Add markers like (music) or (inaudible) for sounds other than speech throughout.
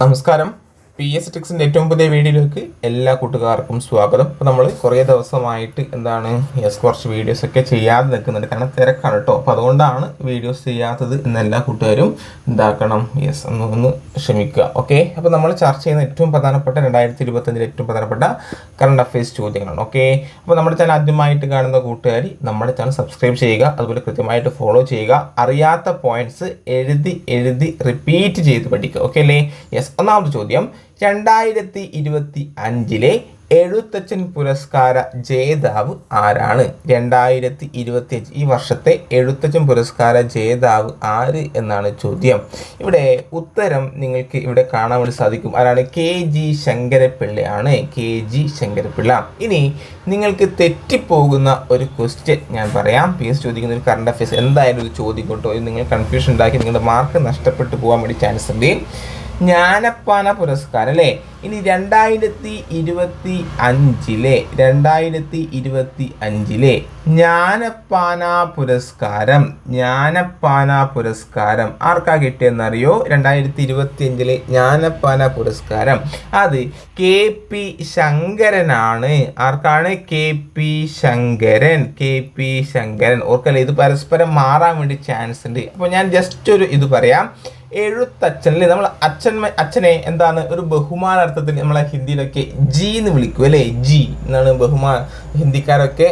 നമസ്കാരം. P S ടിക്സിന്റെ ഏറ്റവും പുതിയ വീഡിയോയിലേക്ക് എല്ലാ കൂട്ടുകാർക്കും സ്വാഗതം. അപ്പോൾ നമ്മൾ കുറേ ദിവസമായിട്ട് എന്താണ് യെസ് കുറച്ച് വീഡിയോസ് ഒക്കെ ചെയ്യാതെ നിൽക്കുന്നുണ്ട്. കാരണം തിരക്കാണ് കേട്ടോ. അപ്പോൾ അതുകൊണ്ടാണ് വീഡിയോസ് ചെയ്യാത്തത് എന്ന് എല്ലാ കൂട്ടുകാരും എന്താക്കണം യെസ് ഒന്ന് ക്ഷമിക്കുക. ഓക്കെ അപ്പോൾ നമ്മൾ ചർച്ച ചെയ്യുന്ന ഏറ്റവും പ്രധാനപ്പെട്ട രണ്ടായിരത്തി ഇരുപത്തഞ്ചിലെ ഏറ്റവും പ്രധാനപ്പെട്ട കറണ്ട് അഫയേഴ്സ് ചോദ്യങ്ങളാണ്. ഓക്കെ അപ്പോൾ നമ്മുടെ ചാനൽ ആദ്യമായിട്ട് കാണുന്ന കൂട്ടുകാർ നമ്മുടെ ചാനൽ സബ്സ്ക്രൈബ് ചെയ്യുക അതുപോലെ കൃത്യമായിട്ട് ഫോളോ ചെയ്യുക അറിയാത്ത പോയിന്റ്സ് എഴുതി എഴുതി റിപ്പീറ്റ് ചെയ്ത് പഠിക്കുക. ഓക്കെ അല്ലേ? യെസ് ഒന്നാമത്തെ ചോദ്യം രണ്ടായിരത്തി ഇരുപത്തി അഞ്ചിലെ എഴുത്തച്ഛൻ പുരസ്കാര ജേതാവ് ആരാണ്? രണ്ടായിരത്തി ഇരുപത്തി ഈ വർഷത്തെ എഴുത്തച്ഛൻ പുരസ്കാര ജേതാവ് ആര് എന്നാണ് ചോദ്യം. ഇവിടെ ഉത്തരം നിങ്ങൾക്ക് ഇവിടെ കാണാൻ വേണ്ടി സാധിക്കും. ആരാണ്? കെ ജി ശങ്കരപ്പിള്ളയാണ് കെ ജി ശങ്കരപ്പിള്ള. ഇനി നിങ്ങൾക്ക് തെറ്റിപ്പോകുന്ന ഒരു ക്വസ്റ്റ്യൻ ഞാൻ പറയാം. പി എസ് ചോദിക്കുന്ന ഒരു കറണ്ട് അഫയേഴ്സ് എന്തായാലും ഒരു ചോദ്യം കേട്ടോ നിങ്ങൾ കൺഫ്യൂഷൻ ഉണ്ടാക്കി നിങ്ങളുടെ മാർക്ക് നഷ്ടപ്പെട്ടു പോകാൻ വേണ്ടി ചാൻസ് ഉണ്ട്. ജ്ഞാനപ്പാന പുരസ്കാരം അല്ലേ? ഇനി രണ്ടായിരത്തി ഇരുപത്തി അഞ്ചിലെ രണ്ടായിരത്തി ഇരുപത്തി അഞ്ചിലെ ജ്ഞാനപ്പാന പുരസ്കാരം ജ്ഞാനപ്പാന പുരസ്കാരം ആർക്കാ കിട്ടിയെന്നറിയോ? രണ്ടായിരത്തി ഇരുപത്തി അഞ്ചിലെ ജ്ഞാനപ്പാന പുരസ്കാരം. അത് കെ പി ശങ്കരനാണ്. ആർക്കാണ്? K P Sankaran K P Sankaran. ഓർക്കല്ലേ ഇത് പരസ്പരം മാറാൻ വേണ്ടി ചാൻസ് ഉണ്ട്. അപ്പോൾ ഞാൻ ജസ്റ്റ് ഒരു ഇത് പറയാം. എഴുത്തച്ഛൻ അല്ലേ നമ്മൾ അച്ഛൻ അച്ഛനെ എന്താണ്? ഒരു ബഹുമാനാർത്ഥത്തിൽ നമ്മളെ ഹിന്ദിയിലൊക്കെ ജി എന്ന് വിളിക്കും അല്ലേ? ജി എന്നാണ് ബഹുമാന ഹിന്ദിക്കാരൊക്കെ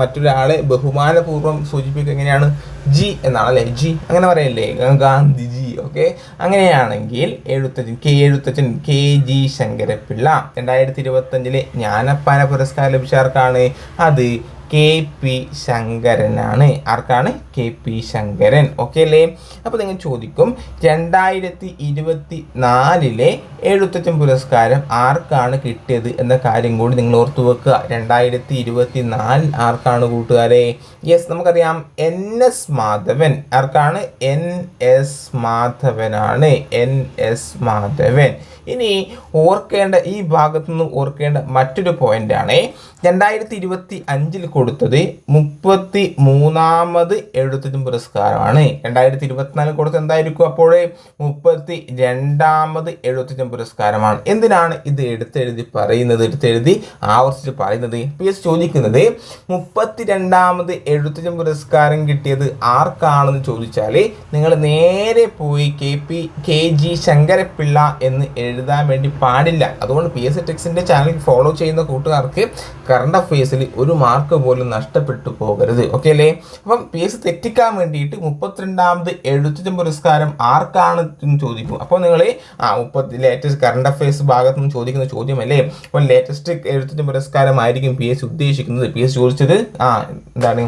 മറ്റൊരാളെ ബഹുമാനപൂർവം സൂചിപ്പിക്കുക എങ്ങനെയാണ്? ജി എന്നാണ് അല്ലേ? ജി അങ്ങനെ പറയല്ലേ? ഗാന്ധിജി ഓക്കെ? അങ്ങനെയാണെങ്കിൽ Ezhuthachan K Ezhuthachan K G Sankarapillai. രണ്ടായിരത്തി ഇരുപത്തഞ്ചിലെ ജ്ഞാനപ്പാന പുരസ്കാരം ലഭിച്ച ആർക്കാണ്? അത് കെ പി ശങ്കരനാണ്. ആർക്കാണ്? K P Sankaran. ഓക്കെ അല്ലേ? അപ്പോൾ നിങ്ങൾ ചോദിക്കും രണ്ടായിരത്തി ഇരുപത്തി നാലിലെ എഴുത്തച്ഛൻ പുരസ്കാരം ആർക്കാണ് കിട്ടിയത് എന്ന കാര്യം കൂടി നിങ്ങൾ ഓർത്തു വെക്കുക. രണ്ടായിരത്തി ഇരുപത്തി നാലിൽ ആർക്കാണ് കൂട്ടുകാരെ? യെസ് നമുക്കറിയാം. N S Madhavan. ആർക്കാണ്? N S മാധവനാണ്. N S Madhavan. ഇനി ഓർക്കേണ്ട ഈ ഭാഗത്തു നിന്ന് ഓർക്കേണ്ട മറ്റൊരു പോയിന്റ് ആണ്. രണ്ടായിരത്തി ഇരുപത്തി അഞ്ചിൽ കൊടുത്തത് മുപ്പത്തി മൂന്നാമത് എഴുത്തച്ഛൻ പുരസ്കാരമാണ്. രണ്ടായിരത്തി ഇരുപത്തിനാലിൽ കൊടുത്തത് എന്തായിരിക്കും അപ്പോൾ? മുപ്പത്തി രണ്ടാമത് എഴുത്തച്ഛൻ പുരസ്കാരമാണ്. എന്തിനാണ് ഇത് എടുത്തെഴുതി പറയുന്നത്? എടുത്തെഴുതി ആവർത്തിച്ച് പറയുന്നത്? പി എസ് ചോദിക്കുന്നത് മുപ്പത്തി രണ്ടാമത് എഴുത്തച്ഛൻ പുരസ്കാരം കിട്ടിയത് ആർക്കാണെന്ന് ചോദിച്ചാൽ നിങ്ങൾ നേരെ പോയി K P K G Sankarapillai എന്ന് എഴുതാൻ വേണ്ടി പാടില്ല. അതുകൊണ്ട് പി എസ് ടെക്സിന്റെ ചാനൽ ഫോളോ ചെയ്യുന്ന കൂട്ടുകാർക്ക് കറണ്ട് അഫയേഴ്സിൽ ഒരു മാർക്ക് പോലും നഷ്ടപ്പെട്ടു പോകരുത്. ഓക്കെ അല്ലേ? അപ്പം പി എസ് തെറ്റിക്കാൻ വേണ്ടിയിട്ട് മുപ്പത്തിരണ്ടാമത് എഴുത്തച്ഛൻ പുരസ്കാരം ആർക്കാണ് ചോദിക്കും. അപ്പോൾ നിങ്ങൾ ആ മുപ്പത്തി ലേറ്റസ്റ്റ് കറണ്ട് അഫയേഴ്സ് ഭാഗത്ത് നിന്ന് ചോദിക്കുന്ന ചോദ്യമല്ലേ? അപ്പോൾ ലേറ്റസ്റ്റ് എഴുത്തച്ഛൻ പുരസ്കാരമായിരിക്കും പി എസ് ഉദ്ദേശിക്കുന്നത്. പി എസ് ചോദിച്ചത് ആ എന്താണ്?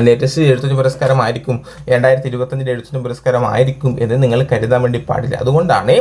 ലേറ്റസ്റ്റ് എഴുത്തച്ഛൻ പുരസ്കാരമായിരിക്കും. രണ്ടായിരത്തി ഇരുപത്തഞ്ചിൽ എഴുത്തച്ഛൻ പുരസ്കാരമായിരിക്കും എന്ന് നിങ്ങൾ കരുതാൻ വേണ്ടി പാടില്ല. അതുകൊണ്ടാണ്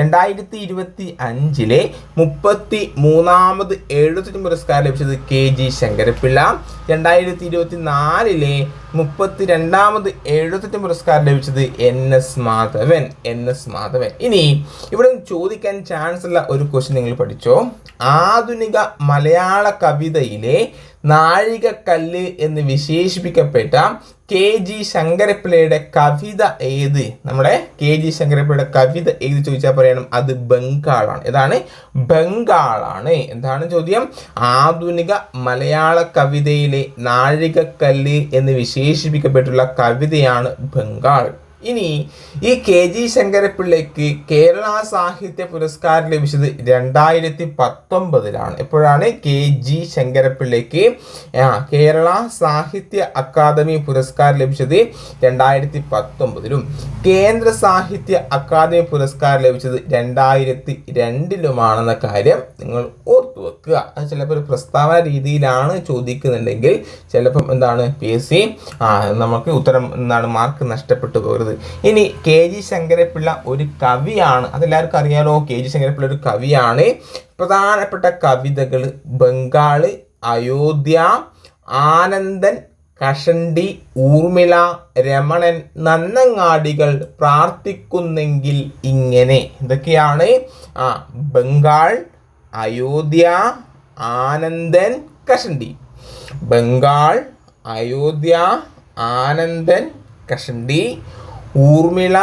രണ്ടായിരത്തി ഇരുപത്തി അഞ്ചിലെ മുപ്പത്തി മൂന്നാമത് എഴുത്തച്ഛൻ പുരസ്കാരം ലഭിച്ചത് കെ ജി ശങ്കരപ്പിള്ള. രണ്ടായിരത്തി ഇരുപത്തി നാലിലെ മുപ്പത്തി രണ്ടാമത് എഴുത്തച്ഛൻ പുരസ്കാരം ലഭിച്ചത് N S Madhavan. N S Madhavan. ഇനി ഇവിടെ ചോദിക്കാൻ ചാൻസ് ഉള്ള ഒരു ക്വസ്റ്റ്യൻ നിങ്ങൾ പഠിച്ചോ? ആധുനിക മലയാള കവിതയിലെ നാഴികക്കല്ല് എന്ന് വിശേഷിപ്പിക്കപ്പെട്ട കെ ജി ശങ്കരപ്പിള്ളയുടെ കവിത ഏത്? നമ്മുടെ കെ ജി ശങ്കരപ്പിള്ളയുടെ കവിത ഏത് ചോദിച്ചാൽ പറയണം? അത് ബംഗാളാണ്. ഏതാണ്? ബംഗാളാണ്. എന്താണ് ചോദ്യം? ആധുനിക മലയാള കവിതയിലെ നാഴികക്കല്ല് എന്ന് വിശേഷിപ്പിക്കപ്പെട്ടുള്ള കവിതയാണ് ബംഗാൾ. ഇനി ഈ കെ ജി ശങ്കരപ്പിള്ളയ്ക്ക് കേരള സാഹിത്യ പുരസ്കാരം ലഭിച്ചത് രണ്ടായിരത്തി പത്തൊമ്പതിലാണ് എപ്പോഴാണ് കെ ജി ശങ്കരപ്പിള്ളയ്ക്ക് കേരള സാഹിത്യ അക്കാദമി പുരസ്കാരം ലഭിച്ചത് രണ്ടായിരത്തി പത്തൊമ്പതിലും കേന്ദ്ര സാഹിത്യ അക്കാദമി പുരസ്കാരം ലഭിച്ചത് രണ്ടായിരത്തി രണ്ടിലുമാണെന്ന കാര്യം നിങ്ങൾ ഓർത്തു വെക്കുക. അത് ചിലപ്പോൾ ഒരു പ്രസ്താവന രീതിയിലാണ് ചോദിക്കുന്നുണ്ടെങ്കിൽ ചിലപ്പം എന്താണ് പി എസ് സി നമുക്ക് ഉത്തരം എന്താണ് മാർക്ക് നഷ്ടപ്പെട്ടു പോകരുത്. ഇനി കെ ജി ശങ്കരപ്പിള്ള ഒരു കവിയാണ്. അതെല്ലാവർക്കും അറിയാലോ കെ ജി ശങ്കരപ്പിള്ള ഒരു കവിയാണ്. പ്രധാനപ്പെട്ട കവിതകൾ ബംഗാൾ അയോധ്യ ആനന്ദൻ കഷണ്ടി ഊർമിള രമണൻ നന്നങ്ങാടികൾ പ്രാർത്ഥിക്കുന്നെങ്കിൽ ഇങ്ങനെ. ഇതൊക്കെയാണ് ആ ബംഗാൾ അയോധ്യ ആനന്ദൻ കഷണ്ടി. ബംഗാൾ അയോധ്യ ആനന്ദൻ കഷണ്ടി ഊർമിള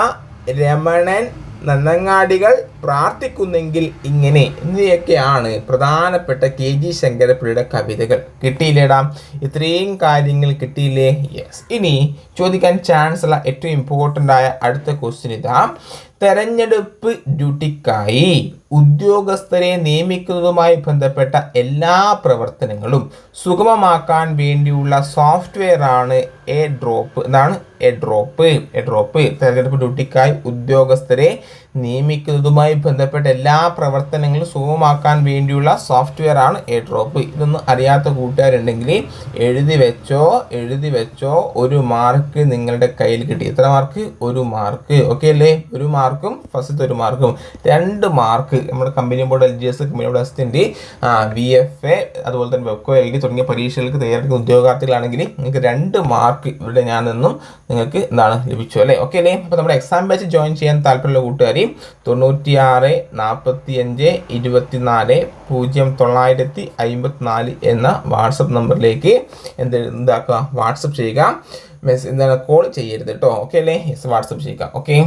രമണൻ നന്നങ്ങാടികൾ പ്രാർത്ഥിക്കുന്നെങ്കിൽ ഇങ്ങനെ. എന്നിവയൊക്കെയാണ് പ്രധാനപ്പെട്ട കെ ജി ശങ്കരപ്പിള്ളയുടെ കവിതകൾ. കിട്ടിയില്ലേടാ? ഇത്രയും കാര്യങ്ങൾ കിട്ടിയില്ലേ? യെസ് ഇനി ചോദിക്കാൻ ചാൻസ് ഉള്ള ഏറ്റവും ഇമ്പോർട്ടന്റ് ആയ അടുത്ത ക്വസ്റ്റ്യൻ ഇതാ. തെരഞ്ഞെടുപ്പ് ഡ്യൂട്ടിക്കായി ഉദ്യോഗസ്ഥരെ നിയമിക്കുന്നതുമായി ബന്ധപ്പെട്ട എല്ലാ പ്രവർത്തനങ്ങളും സുഗമമാക്കാൻ വേണ്ടിയുള്ള സോഫ്റ്റ്വെയർ ആണ് എ ഡ്രോപ്പ് എന്നാണ് എ ഡ്രോപ്പ് എ ഡ്രോപ്പ് തെരഞ്ഞെടുപ്പ് ഡ്യൂട്ടിക്കായി ഉദ്യോഗസ്ഥരെ നിയമിക്കുന്നതുമായി ബന്ധപ്പെട്ട എല്ലാ പ്രവർത്തനങ്ങളും സുഗമമാക്കാൻ വേണ്ടിയുള്ള സോഫ്റ്റ്വെയർ ആണ് എ ഡ്രോപ്പ് ഇതൊന്നും അറിയാത്ത കൂട്ടുകാരുണ്ടെങ്കിൽ എഴുതി വെച്ചോ എഴുതി വെച്ചോ ഒരു മാർക്ക് നിങ്ങളുടെ കയ്യിൽ കിട്ടി. എത്ര മാർക്ക്? ഒരു മാർക്ക്. ഓക്കെ അല്ലേ? ഒരു മാർക്കും ഫസ്റ്റത്തെ ഒരു മാർക്കും. രണ്ട് മാർക്ക് നമ്മുടെ company board L G S company board assistant V F A അതുപോലെ തന്നെ വെക്കോ എൽ തുടങ്ങിയ പരീക്ഷകൾക്ക് തയ്യാറെടുക്കുന്ന ഉദ്യോഗാർത്ഥികളാണെങ്കിൽ നിങ്ങൾക്ക് രണ്ട് മാർക്ക് ഇവിടെ ഞാൻ നിന്നും നിങ്ങൾക്ക് എന്താണ് ലഭിച്ചു അല്ലേ? ഓക്കെ അല്ലേ അപ്പോൾ നമ്മുടെ എക്സാം ബാച്ച് ജോയിൻ ചെയ്യാൻ താല്പര്യമുള്ള കൂട്ടുകാരി തൊണ്ണൂറ്റി ആറ് നാൽപ്പത്തി അഞ്ച് ഇരുപത്തി നാല് പൂജ്യം തൊള്ളായിരത്തി അമ്പത്തിനാല് എന്ന വാട്സപ്പ് നമ്പറിലേക്ക് എന്ത് എന്താക്കുക വാട്സപ്പ് ചെയ്യുക. മെസ്സേജ് എന്താണ് കോൾ ചെയ്യരുത് കേട്ടോ ഓക്കെ അല്ലേ? യെസ് വാട്സപ്പ് ചെയ്യുക. ഓക്കെ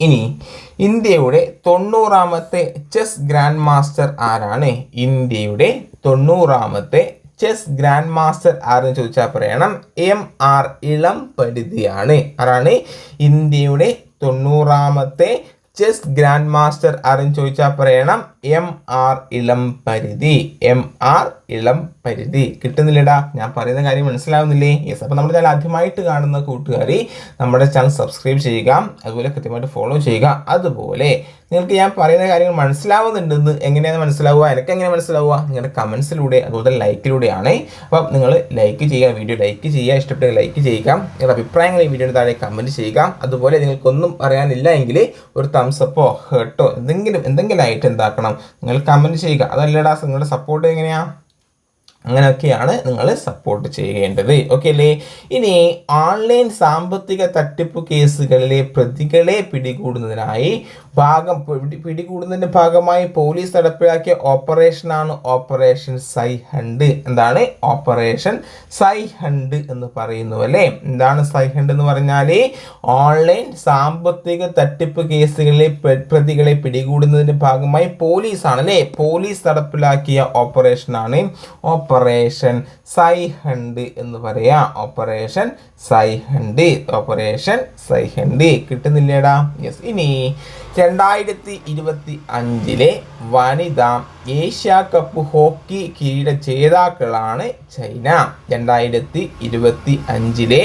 ഇനി ഇന്ത്യയുടെ തൊണ്ണൂറാമത്തെ ചെസ് ഗ്രാൻഡ് മാസ്റ്റർ ആരാണ്? ഇന്ത്യയുടെ തൊണ്ണൂറാമത്തെ ചെസ് ഗ്രാൻഡ് മാസ്റ്റർ ആരെന്ന് ചോദിച്ചാൽ പറയണം. എം ആർ ഇളം പരിധിയാണ്. ആരാണ്? ഇന്ത്യയുടെ തൊണ്ണൂറാമത്തെ ചെസ് ഗ്രാൻഡ് മാസ്റ്റർ ആരെന്ന് ചോദിച്ചാൽ പറയണം. എം ആർ ഇളം പരിധി. എം ആർ ഇളം പരിധി. കിട്ടുന്നില്ലടാ. ഞാൻ പറയുന്ന കാര്യം മനസ്സിലാവുന്നില്ലേ? യെസ് അപ്പോൾ നമ്മുടെ ചാനൽ ആദ്യമായിട്ട് കാണുന്ന കൂട്ടുകാരി നമ്മുടെ ചാനൽ സബ്സ്ക്രൈബ് ചെയ്യുക അതുപോലെ കൃത്യമായിട്ട് ഫോളോ ചെയ്യുക. അതുപോലെ നിങ്ങൾക്ക് ഞാൻ പറയുന്ന കാര്യങ്ങൾ മനസ്സിലാവുന്നുണ്ടെന്ന് എങ്ങനെയാണ് മനസ്സിലാവുക? എനിക്ക് എങ്ങനെ മനസ്സിലാവുക? നിങ്ങളുടെ കമൻസിലൂടെ അതുപോലെ ലൈക്കിലൂടെയാണ് അപ്പം നിങ്ങൾ ലൈക്ക് ചെയ്യുക വീഡിയോ ലൈക്ക് ചെയ്യുക ഇഷ്ടപ്പെട്ട ലൈക്ക് ചെയ്യുക. നിങ്ങളുടെ അഭിപ്രായങ്ങൾ ഈ വീഡിയോയുടെ താഴെ കമന്റ് ചെയ്യുക. അതുപോലെ നിങ്ങൾക്കൊന്നും പറയാനില്ല എങ്കിൽ ഒരു തംസപ്പോ ഹേർട്ടോ എന്തെങ്കിലും എന്തെങ്കിലും ആയിട്ട് എന്താക്കണം? നിങ്ങൾ കമന്റ് ചെയ്യുക. അതല്ലടാ നിങ്ങളുടെ സപ്പോർട്ട് എങ്ങനെയാണ് അങ്ങനെയൊക്കെയാണ് നിങ്ങൾ സപ്പോർട്ട് ചെയ്യേണ്ടത്. ഓക്കെ അല്ലേ? ഇനി ഓൺലൈൻ സാമ്പത്തിക തട്ടിപ്പ് കേസുകളിലെ പ്രതികളെ പിടികൂടുന്നതിനായി ഭാഗം പിടി- പിടികൂടുന്നതിന്റെ ഭാഗമായി പോലീസ് നടപ്പിലാക്കിയ ഓപ്പറേഷനാണ് ഓപ്പറേഷൻ സൈ ഹണ്ട്. എന്താണ്? ഓപ്പറേഷൻ സൈ ഹണ്ട് എന്ന് പറയുന്നു അല്ലേ? എന്താണ് സൈ ഹണ്ട് എന്ന് പറഞ്ഞാൽ ഓൺലൈൻ സാമ്പത്തിക തട്ടിപ്പ് കേസുകളിലെ പ്രതികളെ പിടികൂടുന്നതിന്റെ ഭാഗമായി പോലീസാണ് അല്ലേ? പോലീസ് നടപ്പിലാക്കിയ ഓപ്പറേഷനാണ് ഓപ്പറേഷൻ സൈ ഹണ്ട് എന്ന് പറയാം. Operation cy hunt. Operation cy hunt. കിട്ടുന്നില്ലേടാ? Yes ഇനി രണ്ടായിരത്തി ഇരുപത്തി അഞ്ചിലെ വനിതാ ഏഷ്യ കപ്പ് ഹോക്കി കിരീട ജേതാക്കളാണ് ചൈന. രണ്ടായിരത്തി ഇരുപത്തി അഞ്ചിലെ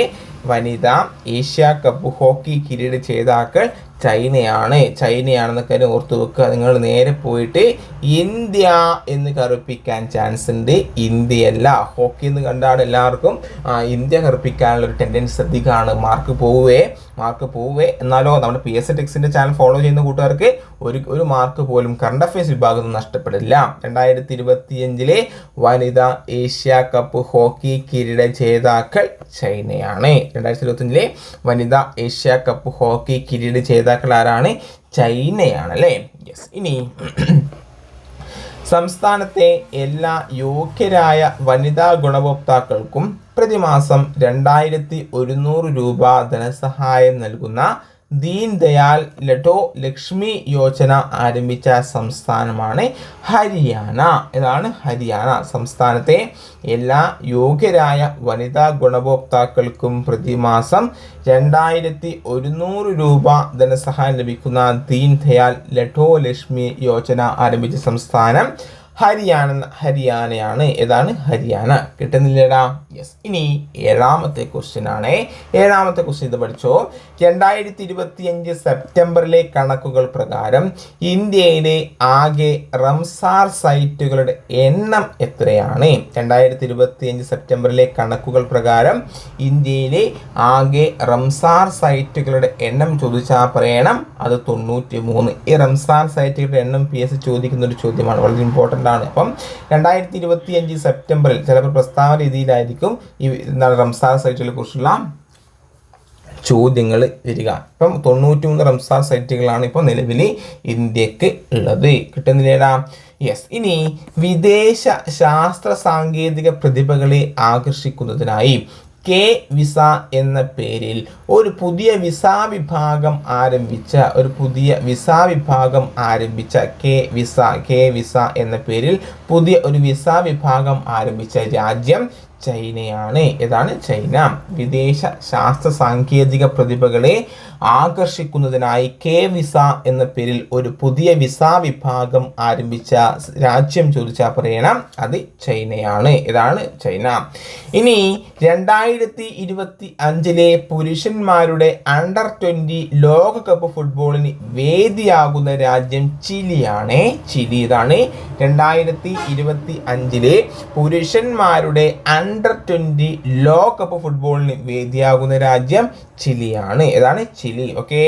വനിതാ ഏഷ്യ കപ്പ് ഹോക്കി കിരീട ജേതാക്കൾ ചൈനയാണ്. ചൈനയാണെന്ന കാര്യം ഓർത്ത് വെക്കുക. നിങ്ങൾ നേരെ പോയിട്ട് ഇന്ത്യ എന്ന് കറുപ്പിക്കാൻ ചാൻസ് ഉണ്ട്. ഇന്ത്യയല്ല. ഹോക്കി എന്ന് കണ്ടാണ് എല്ലാവർക്കും ഇന്ത്യ കറുപ്പിക്കാനുള്ള ഒരു ടെൻഡൻസി അധികമാണ്. മാർക്ക് പോവേ മാർക്ക് പോവേ. എന്നാലോ നമ്മുടെ പി എസ് ടെക്സിന്റെ ചാനൽ ഫോളോ ചെയ്യുന്ന കൂട്ടുകാർക്ക് ഒരു ഒരു മാർക്ക് പോലും കറണ്ട് അഫയേഴ്സ് വിഭാഗത്തിൽ നഷ്ടപ്പെടില്ല. രണ്ടായിരത്തി ഇരുപത്തിയഞ്ചിലെ വനിതാ ഏഷ്യ കപ്പ് ഹോക്കി കിരീട ജേതാക്കൾ ചൈനയാണ്. രണ്ടായിരത്തി ഇരുപത്തിയഞ്ചിലെ വനിതാ ഏഷ്യ കപ്പ് ഹോക്കി കിരീട ജേതാക്കൾ ആരാണ് ചൈനയാണ് അല്ലേ യെസ് ഇനി സംസ്ഥാനത്തെ എല്ലാ യോഗ്യരായ വനിതാ ഗുണഭോക്താക്കൾക്കും പ്രതിമാസം രണ്ടായിരത്തി ഒരുന്നൂറ് രൂപ ധനസഹായം നൽകുന്ന ദീൻ ദയാൽ ലഡോ ലക്ഷ്മി യോജന ആരംഭിച്ച സംസ്ഥാനമാണ് ഹരിയാന. ഇതാണ് ഹരിയാന സംസ്ഥാനത്തെ എല്ലാ യോഗ്യരായ വനിതാ ഗുണഭോക്താക്കൾക്കും പ്രതിമാസം രണ്ടായിരത്തി ഒരുന്നൂറ് രൂപ ധനസഹായം ലഭിക്കുന്ന ദീൻ ദയാൽ ലഡോ ലക്ഷ്മി യോജന ആരംഭിച്ച സംസ്ഥാനം ഹരിയാന ഹരിയാനയാണ്. ഏതാണ്? ഹരിയാന. കിട്ടുന്നില്ലടാ. യെസ് ഇനി ഏഴാമത്തെ ക്വസ്റ്റ്യൻ ആണ്. ഏഴാമത്തെ ക്വസ്റ്റ്യൻ ഇത് പഠിച്ചോ. രണ്ടായിരത്തി ഇരുപത്തി അഞ്ച് സെപ്റ്റംബറിലെ കണക്കുകൾ പ്രകാരം ഇന്ത്യയിലെ ആകെ റംസാർ സൈറ്റുകളുടെ എണ്ണം എത്രയാണ്? രണ്ടായിരത്തി ഇരുപത്തി അഞ്ച് സെപ്റ്റംബറിലെ കണക്കുകൾ പ്രകാരം ഇന്ത്യയിലെ ആകെ റംസാർ സൈറ്റുകളുടെ എണ്ണം ചോദിച്ചാൽ പറയണം. അത് തൊണ്ണൂറ്റി മൂന്ന് ഈ റംസാർ സൈറ്റുകളുടെ എണ്ണം പി എസ് ചോദിക്കുന്ന ഒരു ചോദ്യമാണ്. വളരെ ഇമ്പോർട്ടന്റ് ആണ് അപ്പം രണ്ടായിരത്തി ഇരുപത്തി അഞ്ച് സെപ്റ്റംബറിൽ ചിലപ്പോൾ പ്രസ്താവന രീതിയിലായിരിക്കും ഈ എന്താണ് റംസാർ സൈറ്റുകളെ കുറിച്ചുള്ള ചോദ്യങ്ങൾ വരിക. ഇപ്പം തൊണ്ണൂറ്റി മൂന്ന് റംസാർ സൈറ്റുകളാണ് ഇപ്പോൾ നിലവിൽ ഇന്ത്യയ്ക്ക് ഉള്ളത്. കിട്ടുന്നില്ലേടാ യെസ് ഇനി വിദേശ ശാസ്ത്ര സാങ്കേതിക പ്രതിഭകളെ ആകർഷിക്കുന്നതിനായി കെ വിസ എന്ന പേരിൽ ഒരു പുതിയ വിസ വിഭാഗം ആരംഭിച്ച ഒരു പുതിയ വിസ വിഭാഗം ആരംഭിച്ച കെ വിസ കെ വിസ എന്ന പേരിൽ പുതിയ ഒരു വിസ വിഭാഗം ആരംഭിച്ച രാജ്യം ചൈനയാണ്. ഏതാണ്? ചൈന. വിദേശ ശാസ്ത്ര സാങ്കേതിക പ്രതിഭകളെ ആകർഷിക്കുന്നതിനായി കെ വിസ എന്ന പേരിൽ ഒരു പുതിയ വിസ വിഭാഗം ആരംഭിച്ച രാജ്യം ചോദിച്ചാൽ പറയണം അത് ചൈനയാണ്. ഇതാണ് ചൈന. ഇനി രണ്ടായിരത്തി ഇരുപത്തി അഞ്ചിലെ പുരുഷന്മാരുടെ അണ്ടർ ട്വന്റി ലോകകപ്പ് ഫുട്ബോളിന് വേദിയാകുന്ന രാജ്യം ചിലിയാണ്. ചിലി ഇതാണ്. രണ്ടായിരത്തി ഇരുപത്തി അഞ്ചിലെ പുരുഷന്മാരുടെ അണ്ടർ ട്വന്റി ലോകകപ്പ് ഫുട്ബോളിന് വേദിയാകുന്ന രാജ്യം ചിലിയാണ്. ഏതാണ് ചിലി ഓക്കെ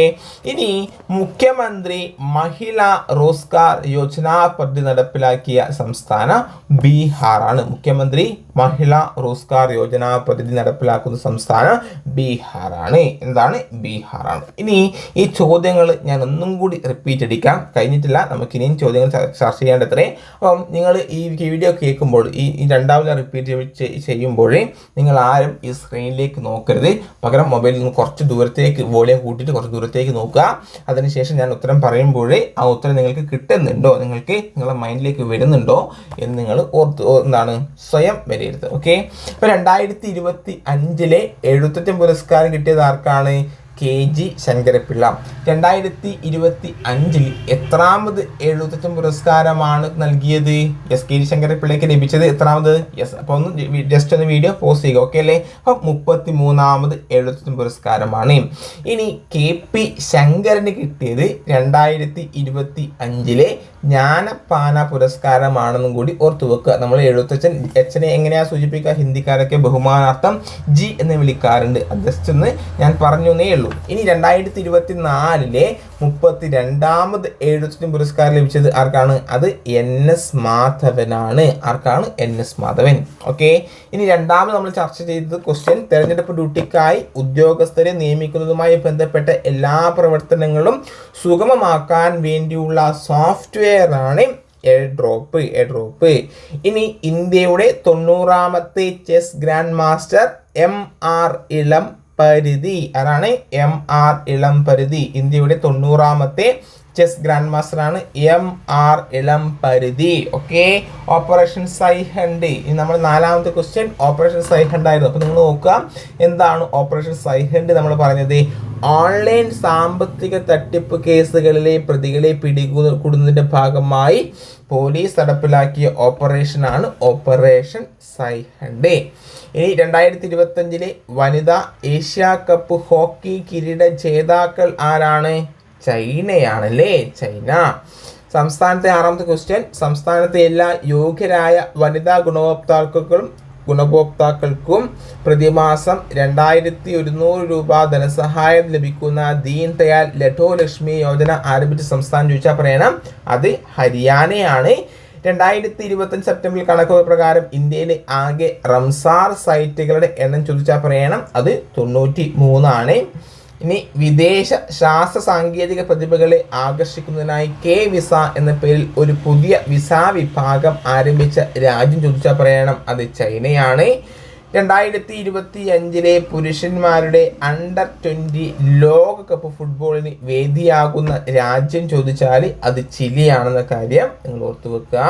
ഇനി മുഖ്യമന്ത്രി മഹിളാ റോസ്കാർ യോജന പദ്ധതി നടപ്പിലാക്കിയ സംസ്ഥാനം ബീഹാറാണ് മുഖ്യമന്ത്രി മഹിള റോസ്ഗാർ യോജന പദ്ധതി നടപ്പിലാക്കുന്ന സംസ്ഥാനം ബീഹാറാണ്. എന്താണ് ബീഹാറാണ്? ഇനി ഈ ചോദ്യങ്ങൾ ഞാൻ ഒന്നും കൂടി റിപ്പീറ്റ് അടിക്കാം. കഴിഞ്ഞിട്ടില്ല നമുക്ക് ഇനിയും ചോദ്യങ്ങൾ ചർച്ച ചെയ്യേണ്ടത്രേ. അപ്പം നിങ്ങൾ ഈ വീഡിയോ കേൾക്കുമ്പോൾ ഈ രണ്ടാമത് റിപ്പീറ്റ് ചെയ്യുമ്പോൾ നിങ്ങൾ ആരും ഈ സ്ക്രീനിലേക്ക് നോക്കരുത്. പകരം മൊബൈലിൽ നിന്ന് കുറച്ച് ദൂരത്തേക്ക് വോളിയം കൂട്ടിയിട്ട് കുറച്ച് ദൂരത്തേക്ക് നോക്കുക. അതിനുശേഷം ഞാൻ ഉത്തരം പറയുമ്പോൾ ആ ഉത്തരം നിങ്ങൾക്ക് കിട്ടുന്നുണ്ടോ? നിങ്ങൾക്ക് നിങ്ങളുടെ മൈൻഡിലേക്ക് വരുന്നുണ്ടോ? എന്ന് നിങ്ങൾ ഓർത്ത് എന്താണ്? സ്വയം വിലയിരുത്തുക ഓക്കെ അപ്പൊ രണ്ടായിരത്തി ഇരുപത്തി അഞ്ചിലെ എഴുത്തച്ഛൻ പുരസ്കാരം കിട്ടിയത് ആർക്കാണ്? K G Sankarapillai. രണ്ടായിരത്തി ഇരുപത്തി അഞ്ചിൽ എത്രാമത് എഴുത്തച്ഛൻ പുരസ്കാരമാണ് നൽകിയത്? എസ് കെ ജി ശങ്കരപ്പിള്ളയ്ക്ക് ലഭിച്ചത് എത്രാമത്? യെസ് അപ്പോൾ ഒന്ന് ജസ്റ്റ് ഒന്ന് വീഡിയോ പോസ്റ്റ് ചെയ്യുക ഓക്കെ അല്ലേ? അപ്പം മുപ്പത്തി മൂന്നാമത് എഴുത്തച്ഛൻ പുരസ്കാരമാണ്. ഇനി കെ പി ശങ്കരന് കിട്ടിയത് രണ്ടായിരത്തി ഇരുപത്തി അഞ്ചിലെ ജ്ഞാനപ്പാന പുരസ്കാരമാണെന്നും കൂടി ഓർത്തു വെക്കുക. നമ്മൾ എഴുത്തച്ഛൻ അച്ഛനെ എങ്ങനെയാ സൂചിപ്പിക്കുക? ഹിന്ദിക്കാരൊക്കെ ബഹുമാനാർത്ഥം ജി എന്ന് വിളിക്കാറുണ്ട്. ജസ്റ്റ് ഞാൻ പറഞ്ഞു എന്നേ ഉള്ളൂ. ഇനി രണ്ടായിരത്തി ഇരുപത്തി നാലിലെ മുപ്പത്തി രണ്ടാമത് എഴുത്തച്ഛൻ പുരസ്കാരം ലഭിച്ചത് ആർക്കാണ്? അത് എൻ എസ് മാധവനാണ്. ആർക്കാണ്? N S Madhavan. ഓക്കെ ഇനി രണ്ടാമത് നമ്മൾ ചർച്ച ചെയ്തത് ക്വസ്റ്റ്യൻ തെരഞ്ഞെടുപ്പ് ഡ്യൂട്ടിക്കായി ഉദ്യോഗസ്ഥരെ നിയമിക്കുന്നതുമായി ബന്ധപ്പെട്ട എല്ലാ പ്രവർത്തനങ്ങളും സുഗമമാക്കാൻ വേണ്ടിയുള്ള സോഫ്റ്റ്വെയർ ആണ് എയർ ഡ്രോപ്പ് എയർ ഡ്രോപ്പ് ഇനി ഇന്ത്യയുടെ തൊണ്ണൂറാമത്തെ chess grandmaster M R Ilamparithi. അതാണ് എം ആർ ഇളം പരിധി. ഇന്ത്യയുടെ തൊണ്ണൂറാമത്തെ ചെസ് ഗ്രാൻഡ് മാസ്റ്റർ ആണ്. M R Ilamparithi. Okay operation സൈഹണ്ട് ഇനി നമ്മൾ നാലാമത്തെ ക്വസ്റ്റ്യൻ ഓപ്പറേഷൻ സൈഹണ്ട് ആയിരുന്നു. അപ്പോൾ നിങ്ങൾ നോക്കുക. എന്താണ് ഓപ്പറേഷൻ സൈഹണ്ട് നമ്മൾ പറഞ്ഞത്? ഓൺലൈൻ സാമ്പത്തിക തട്ടിപ്പ് കേസുകളിലെ പ്രതികളെ പിടികൂടുന്നതിന്റെ ഭാഗമായി പോലീസ് നടപ്പിലാക്കിയ ഓപ്പറേഷനാണ് ഓപ്പറേഷൻ സൈഹണ്ട് ഇനി രണ്ടായിരത്തി ഇരുപത്തഞ്ചിലെ വനിതാ ഏഷ്യ കപ്പ് ഹോക്കി കിരീട ജേതാക്കൾ ആരാണ്? ചൈനയാണല്ലേ? ചൈന. സംസ്ഥാനത്തെ ആറാമത്തെ ക്വസ്റ്റ്യൻ സംസ്ഥാനത്തെ എല്ലാ യോഗ്യരായ വനിതാ ഗുണഭോക്താക്കൾക്കും ഗുണഭോക്താക്കൾക്കും പ്രതിമാസം രണ്ടായിരത്തി ഒരുന്നൂറ് രൂപ ധനസഹായം ലഭിക്കുന്ന ദീൻ ദയാൽ ലഡോ ലക്ഷ്മി യോജന ആരംഭിച്ച സംസ്ഥാനം ചോദിച്ചാൽ പറയണം. അത് ഹരിയാനയാണ്. രണ്ടായിരത്തി ഇരുപത്തഞ്ച് സെപ്റ്റംബറിൽ കണക്കുകൾ പ്രകാരം ഇന്ത്യയിലെ ആകെ റംസാർ സൈറ്റുകളുടെ എണ്ണം ചോദിച്ചാൽ പറയണം. അത് തൊണ്ണൂറ്റി മൂന്നാണ് ഇനി വിദേശ ശാസ്ത്ര സാങ്കേതിക പ്രതിഭകളെ ആകർഷിക്കുന്നതിനായി കെ വിസ എന്ന പേരിൽ ഒരു പുതിയ വിസ വിഭാഗം ആരംഭിച്ച രാജ്യം ചോദിച്ചാൽ പറയണം. അത് ചൈനയാണ്. രണ്ടായിരത്തി ഇരുപത്തി അഞ്ചിലെ പുരുഷന്മാരുടെ അണ്ടർ ട്വന്റി ലോകകപ്പ് ഫുട്ബോളിന് വേദിയാകുന്ന രാജ്യം ചോദിച്ചാൽ അത് ചിലിയാണെന്ന കാര്യം നിങ്ങൾ ഓർത്തു വെക്കുക.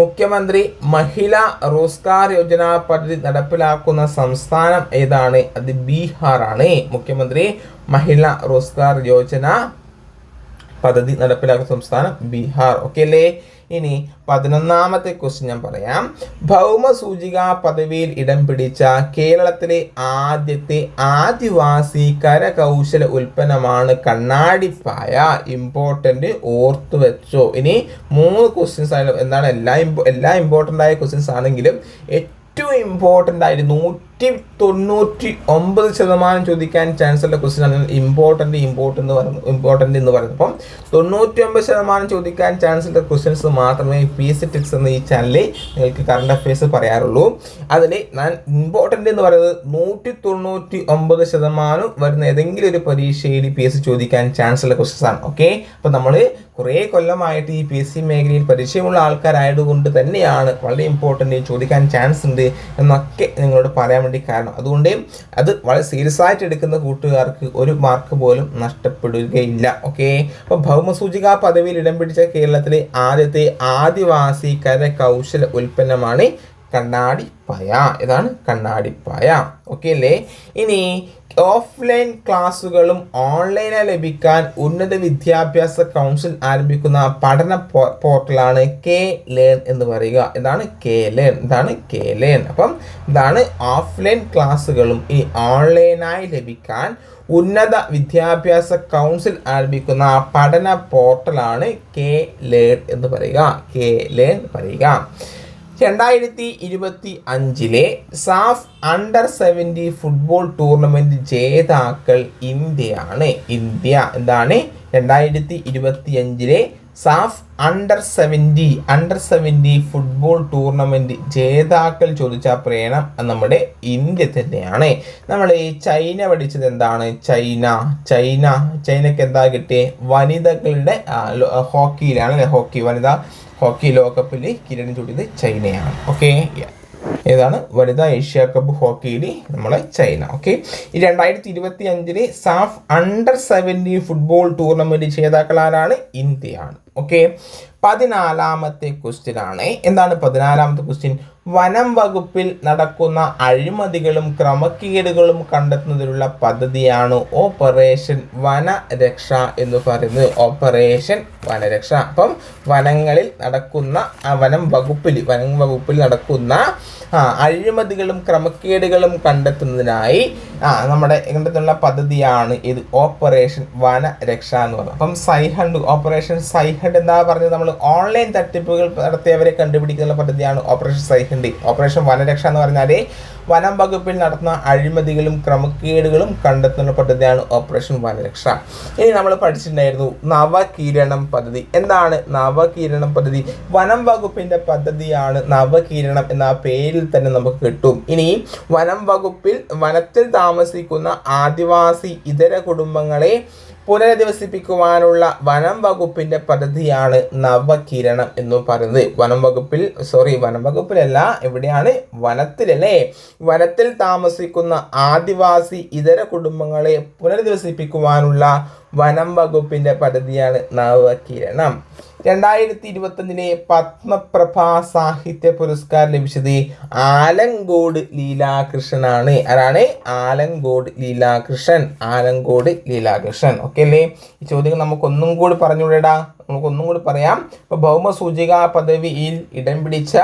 മുഖ്യമന്ത്രി മഹിളാ റോസ്കാർ യോജന പദ്ധതി നടപ്പിലാക്കുന്ന സംസ്ഥാനം ഏതാണ്? അത് ബീഹാറാണ്. മുഖ്യമന്ത്രി മഹിളാ റോസ്കാർ യോജന പദ്ധതി നടപ്പിലാക്കുന്ന സംസ്ഥാനം ബീഹാർ. ഓക്കെ അല്ലേ? ഇനി പതിനൊന്നാമത്തെ ക്വസ്റ്റ്യൻ ഞാൻ പറയാം. ഭൗമ സൂചിക പദവിയിൽ ഇടം പിടിച്ച കേരളത്തിലെ ആദ്യത്തെ ആദിവാസി കരകൗശല ഉൽപ്പന്നമാണ് കണ്ണാടിപ്പായ. ഇമ്പോർട്ടന്റ് ഓർത്തു വെച്ചോ. ഇനി മൂന്ന് ക്വസ്റ്റ്യൻസ് ആണ് എന്താണ് എല്ലാ എല്ലാ ഇമ്പോർട്ടന്റ് ആയ ക്വസ്റ്റ്യൻസ് ആണെങ്കിലും ഏറ്റവും ഇമ്പോർട്ടന്റ് ആയിട്ട് നൂറ്റി തൊണ്ണൂറ്റി ഒമ്പത് ശതമാനം ചോദിക്കാൻ ചാൻസ് ഉള്ള ക്വസ്റ്റ്യൻ ആണ് ഇമ്പോർട്ടന്റ് ഇമ്പോർട്ടന്റ് എന്ന് പറയുന്നത് ഇമ്പോർട്ടന്റ് എന്ന് പറയുന്നത്. അപ്പം തൊണ്ണൂറ്റി ഒമ്പത് ശതമാനം ചോദിക്കാൻ ചാൻസ് ഉള്ള ക്വസ്റ്റ്യൻസ് മാത്രമേ പി എസ് സി ടിക്സ് എന്ന ഈ ചാനലിൽ നിങ്ങൾക്ക് കറണ്ട് അഫയേഴ്സ് പറയാറുള്ളൂ. അതിൽ ഞാൻ ഇമ്പോർട്ടന്റ് എന്ന് പറയുന്നത് നൂറ്റി തൊണ്ണൂറ്റി ഒമ്പത് ശതമാനം വരുന്ന ഏതെങ്കിലും ഒരു പരീക്ഷയിൽ പി എസ് സി ചോദിക്കാൻ ചാൻസ് ഉള്ള ക്വസ്റ്റ്യൻസ് ആണ്. ഓക്കെ അപ്പോൾ നമ്മൾ കുറേ കൊല്ലമായിട്ട് ഈ പി എസ് സി മേഖലയിൽ പരിചയമുള്ള ആൾക്കാരായതുകൊണ്ട് തന്നെയാണ് വളരെ ഇമ്പോർട്ടന്റ് ചോദിക്കാൻ ചാൻസ് ഉണ്ട് എന്നൊക്കെ നിങ്ങളോട് പറയാൻ വേണ്ടി കാരണം. അതുകൊണ്ട് അത് വളരെ സീരിയസ് ആയിട്ട് എടുക്കുന്ന കൂട്ടുകാർക്ക് ഒരു മാർക്ക് പോലും നഷ്ടപ്പെടുകയില്ല. ഓക്കെ അപ്പോൾ ഭൗമസൂചിക പദവിയിൽ ഇടം പിടിച്ച കേരളത്തിലെ ആദ്യത്തെ ആദിവാസി കരകൗശല ഉൽപ്പന്നമാണ് കണ്ണാടിപ്പായ ഇതാണ് കണ്ണാടിപ്പായ ഓക്കെ അല്ലേ? ഇനി ഓഫ്ലൈൻ ക്ലാസ്സുകളും ഓൺലൈനായി ലഭിക്കാൻ ഉന്നത വിദ്യാഭ്യാസ കൗൺസിൽ ആരംഭിക്കുന്ന പഠന പോർട്ടലാണ് കെ ലേൺ എന്ന് പറയുക. ഇതാണ് കെ ലേൺ ഇതാണ് കെ ലേൺ അപ്പം ഇതാണ് ഓഫ്ലൈൻ ക്ലാസ്സുകളും ഈ ഓൺലൈനായി ലഭിക്കാൻ ഉന്നത വിദ്യാഭ്യാസ കൗൺസിൽ ആരംഭിക്കുന്ന പഠന പോർട്ടലാണ് കെ ലേൺ എന്ന് പറയുക. കെ ലേൺ പറയുക. രണ്ടായിരത്തി ഇരുപത്തി അഞ്ചിലെ SAFF under seventy football tournament ജേതാക്കൾ ഇന്ത്യയാണ്. ഇന്ത്യ എന്താണ്? രണ്ടായിരത്തി ഇരുപത്തി അഞ്ചിലെ SAFF under seventy under seventy football tournament ജേതാക്കൾ ചോദിച്ച പ്രേണം നമ്മുടെ ഇന്ത്യ തന്നെയാണ്. നമ്മൾ ഈ ചൈന പഠിച്ചത് എന്താണ്? ചൈന ചൈന ചൈനയ്ക്ക് എന്താ കിട്ടിയേ? വനിതകളുടെ ഹോക്കിയിലാണ് ഹോക്കി വനിതാ ഹോക്കി ലോകകപ്പിൽ കിരീടം ചൂടിയത് ചൈനയാണ്. ഓക്കെ ഏതാണ്? വനിതാ ഏഷ്യ കപ്പ് ഹോക്കിയിൽ നമ്മളെ ചൈന. ഓക്കെ ഈ രണ്ടായിരത്തി ഇരുപത്തി അഞ്ചിൽ SAFF under seventeen football tournament ജേതാക്കൾ ആരാണ്? ഇന്ത്യയാണ്. ഓക്കെ പതിനാലാമത്തെ ക്വസ്റ്റ്യൻ ആണ് എന്താണ് പതിനാലാമത്തെ ക്വസ്റ്റ്യൻ? വനം വകുപ്പിൽ നടക്കുന്ന അഴിമതികളും ക്രമക്കേടുകളും കണ്ടെത്തുന്നതിനുള്ള പദ്ധതിയാണ് ഓപ്പറേഷൻ വനരക്ഷ എന്ന് പറയുന്നത്. ഓപ്പറേഷൻ വനരക്ഷ. അപ്പം വനങ്ങളിൽ നടക്കുന്ന വനം വകുപ്പിൽ വനം വകുപ്പിൽ നടക്കുന്ന ആ, അഴിമതികളും ക്രമക്കേടുകളും കണ്ടെത്തുന്നതിനായി ആ നമ്മുടെ കണ്ടെത്തുന്ന പദ്ധതിയാണ് ഇത് ഓപ്പറേഷൻ വനരക്ഷ എന്ന് പറയുന്നത്. അപ്പം സൈഹണ്ട് ഓപ്പറേഷൻ സൈഹണ്ട് എന്താ പറഞ്ഞത്? നമ്മൾ ഓൺലൈൻ തട്ടിപ്പുകൾ നടത്തിയവരെ കണ്ടുപിടിക്കുന്ന പദ്ധതിയാണ് ഓപ്പറേഷൻ സൈഹണ്ട്. ഓപ്പറേഷൻ വനരക്ഷ എന്ന് പറഞ്ഞാൽ വനം വകുപ്പിൽ നടത്തുന്ന അഴിമതികളും ക്രമക്കേടുകളും കണ്ടെത്തുന്ന പദ്ധതിയാണ് ഓപ്പറേഷൻ വനരക്ഷ. ഇനി നമ്മൾ പഠിച്ചിട്ടുണ്ടായിരുന്നു നവകിരണം പദ്ധതി. എന്താണ് നവകിരണം പദ്ധതി? വനം വകുപ്പിന്റെ പദ്ധതിയാണ് നവകിരണം എന്ന പേരിൽ തന്നെ നമുക്ക് കിട്ടും. ഇനി വനം വകുപ്പിൽ വനത്തിൽ താമസിക്കുന്ന ആദിവാസി ഇതര കുടുംബങ്ങളെ പുനരധിവസിപ്പിക്കുവാനുള്ള വനം വകുപ്പിന്റെ പദ്ധതിയാണ് നവകിരണം എന്ന് പറയുന്നത്. വനം വകുപ്പിൽ സോറി വനം വകുപ്പിലല്ല എവിടെയാണ് വനത്തിലല്ലേ? വനത്തിൽ താമസിക്കുന്ന ആദിവാസി ഇതര കുടുംബങ്ങളെ പുനരധിവസിപ്പിക്കുവാനുള്ള വനം വകുപ്പിന്റെ പദ്ധതിയാണ് നവകിരണം രണ്ടായിരത്തി ഇരുപത്തൊന്നിലെ പത്മപ്രഭ സാഹിത്യ പുരസ്കാരം ലഭിച്ചത് ആലങ്കോട് ലീലാകൃഷ്ണനാണ്. ആരാണ്? ആലങ്കോട് ലീലാകൃഷ്ണൻ. ആലങ്കോട് ലീലാകൃഷ്ണൻ. ഓക്കെ അല്ലേ? ഈ ചോദ്യങ്ങൾ നമുക്കൊന്നും കൂടി പറഞ്ഞുവിടടാ നമുക്കൊന്നും കൂടി പറയാം. ഇപ്പൊ ഭൗമസൂചിക പദവിയിൽ ഇടം പിടിച്ച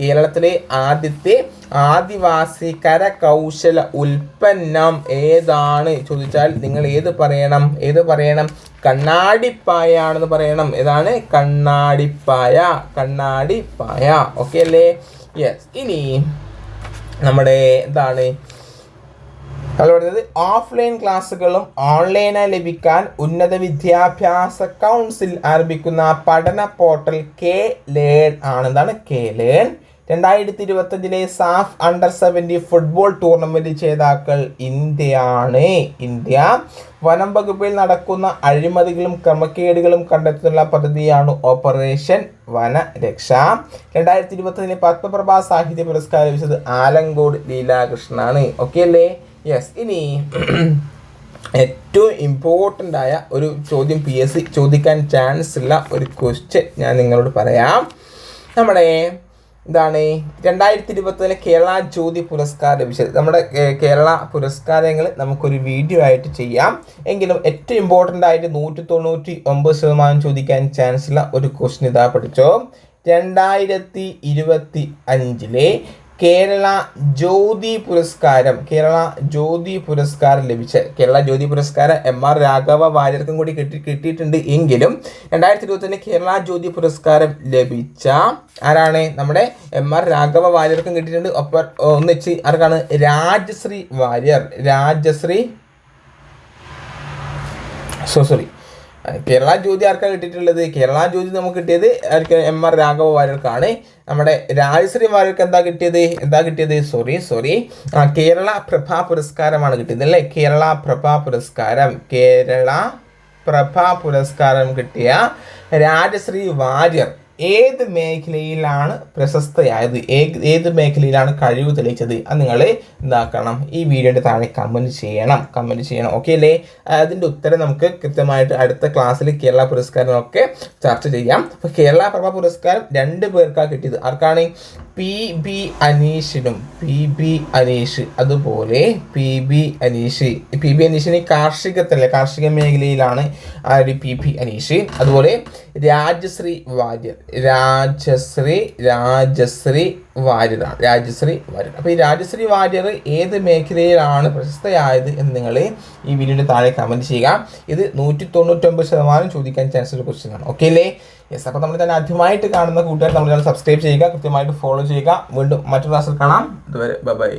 കേരളത്തിലെ ആദ്യത്തെ ആദിവാസി കരകൗശല ഉൽപ്പന്നം ഏതാണ്? ചോദിച്ചാൽ നിങ്ങൾ ഏത് പറയണം? ഏത് പറയണം? കണ്ണാടിപ്പായാണെന്ന് പറയണം. ഏതാണ്? കണ്ണാടിപ്പായ. കണ്ണാടിപ്പായ. ഓക്കെ അല്ലേ? യെസ് ഇനി നമ്മുടെ എന്താണ്? നമ്മൾ ഓഫ്ലൈൻ ക്ലാസ്സുകളും ഓൺലൈനായി ലഭിക്കാൻ ഉന്നത വിദ്യാഭ്യാസ കൗൺസിൽ ആരംഭിക്കുന്ന പഠന പോർട്ടൽ കെ ലേൺ ആണ് എന്താണ് കെ ലേൺ രണ്ടായിരത്തി ഇരുപത്തഞ്ചിലെ SAFF under seventy football tournament ജേതാക്കൾ ഇന്ത്യയാണ്. ഇന്ത്യ വനം വകുപ്പിൽ നടക്കുന്ന അഴിമതികളും ക്രമക്കേടുകളും കണ്ടെത്തുന്ന പദ്ധതിയാണ് ഓപ്പറേഷൻ വനരക്ഷ. രണ്ടായിരത്തി ഇരുപത്തഞ്ചിലെ പത്മപ്രഭ സാഹിത്യ പുരസ്കാരം ലഭിച്ചത് ആലങ്കോട് ലീലാകൃഷ്ണനാണ്. ഓക്കെ അല്ലേ? യെസ് ഇനി (clears throat) ഏറ്റവും ഇമ്പോർട്ടന്റ് ആയ ഒരു ചോദ്യം പി എസ് സി ചോദിക്കാൻ ചാൻസ് ഉള്ള ഒരു ക്വസ്റ്റ്യൻ ഞാൻ നിങ്ങളോട് പറയാം. നമ്മുടെ എന്താണ് രണ്ടായിരത്തി ഇരുപത്തിലെ കേരള ജ്യോതി പുരസ്കാരം ലഭിച്ചത് നമ്മുടെ കേരള പുരസ്കാരങ്ങൾ നമുക്കൊരു വീഡിയോ ആയിട്ട് ചെയ്യാം. എങ്കിലും ഏറ്റവും ഇമ്പോർട്ടന്റ് ആയിട്ട് നൂറ്റി തൊണ്ണൂറ്റി ഒമ്പത് ശതമാനം ചോദിക്കാൻ ചാൻസ് ഉള്ള ഒരു ക്വസ്റ്റ്യൻ ഇതാ പഠിച്ചോ. രണ്ടായിരത്തി ഇരുപത്തി അഞ്ചിലെ കേരള ജ്യോതി പുരസ്കാരം കേരള ജ്യോതി പുരസ്കാരം ലഭിച്ച കേരള ജ്യോതി പുരസ്കാരം എം ആർ രാഘവ വാര്യർക്കും കൂടി കിട്ടി കിട്ടിയിട്ടുണ്ട് എങ്കിലും രണ്ടായിരത്തി ഇരുപത്തിന്റെ കേരള ജ്യോതി പുരസ്കാരം ലഭിച്ച ആരാണ്? നമ്മുടെ എം ആർ രാഘവ വാര്യർക്കും കിട്ടിയിട്ടുണ്ട്. ഒപ്പം ഒന്നിച്ച് ആർക്കാണ്? Rajashree Warrier Rajashree so sorry. കേരള ജ്യോതി ആർക്കാണ് കിട്ടിയിട്ടുള്ളത്? കേരള ജ്യോതി നമുക്ക് കിട്ടിയത് എം ആർ രാഘവ വാര്യർക്കാണ് നമ്മുടെ രാജശ്രീ വാര്യർക്ക് എന്താ കിട്ടിയത്? എന്താ കിട്ടിയത്? സോറി സോറി കേരള പ്രഭാ പുരസ്കാരമാണ് കിട്ടിയത് അല്ലേ? കേരള പ്രഭാ പുരസ്കാരം കേരള പ്രഭാ പുരസ്കാരം കിട്ടിയ രാജശ്രീ വാര്യർ ഏത് മേഖലയിലാണ് പ്രശസ്തയായത്? ഏത് മേഖലയിലാണ് കഴിവ് തെളിയിച്ചത്? അത് നിങ്ങൾ എന്താക്കണം ഈ വീഡിയോന്റെ താഴെ കമന്റ് ചെയ്യണം. കമന്റ് ചെയ്യണം. ഓക്കെ അല്ലേ? അതിന്റെ ഉത്തരം നമുക്ക് കൃത്യമായിട്ട് അടുത്ത ക്ലാസ്സിൽ കേരള പുരസ്കാരമൊക്കെ ചർച്ച ചെയ്യാം. അപ്പോൾ കേരള പ്രഭ പുരസ്കാരം രണ്ട് പേർക്കാണ് കിട്ടിയത്. ആർക്കാണ്? പി ബി അനീഷിനും പി ബി അനീഷ് അതുപോലെ P B Aneesh. P B അനീഷിന് കാർഷികത്തിലെ കാർഷിക മേഖലയിലാണ് ആ ഒരു പി ബി അനീഷ്. അതുപോലെ രാജശ്രീ വാര്യർ. രാജശ്രീ രാജശ്രീ വാര്യരാണ് രാജശ്രീ വാര്യർ. അപ്പോൾ ഈ രാജശ്രീ വാര്യർ ഏത് മേഖലയിലാണ് പ്രശസ്തയായത് എന്ന് നിങ്ങൾ ഈ വീഡിയോയുടെ താഴെ കമന്റ് ചെയ്യുക. ഇത് നൂറ്റി തൊണ്ണൂറ്റൊമ്പത് ശതമാനം ചോദിക്കാൻ ചാൻസ് ഉള്ള ക്വസ്റ്റ്യൻ ആണ്. ഓക്കെ അല്ലേ? യെസ് അപ്പോൾ നമ്മൾ തന്നെ ആദ്യമായിട്ട് കാണുന്ന കൂട്ടുകാർ നമ്മൾ സബ്സ്ക്രൈബ് ചെയ്യുക കൃത്യമായിട്ട് ഫോളോ ചെയ്യുക. വീണ്ടും മറ്റൊരു ക്ലാസ്സിൽ കാണാം. ഇതുവരെ ബൈ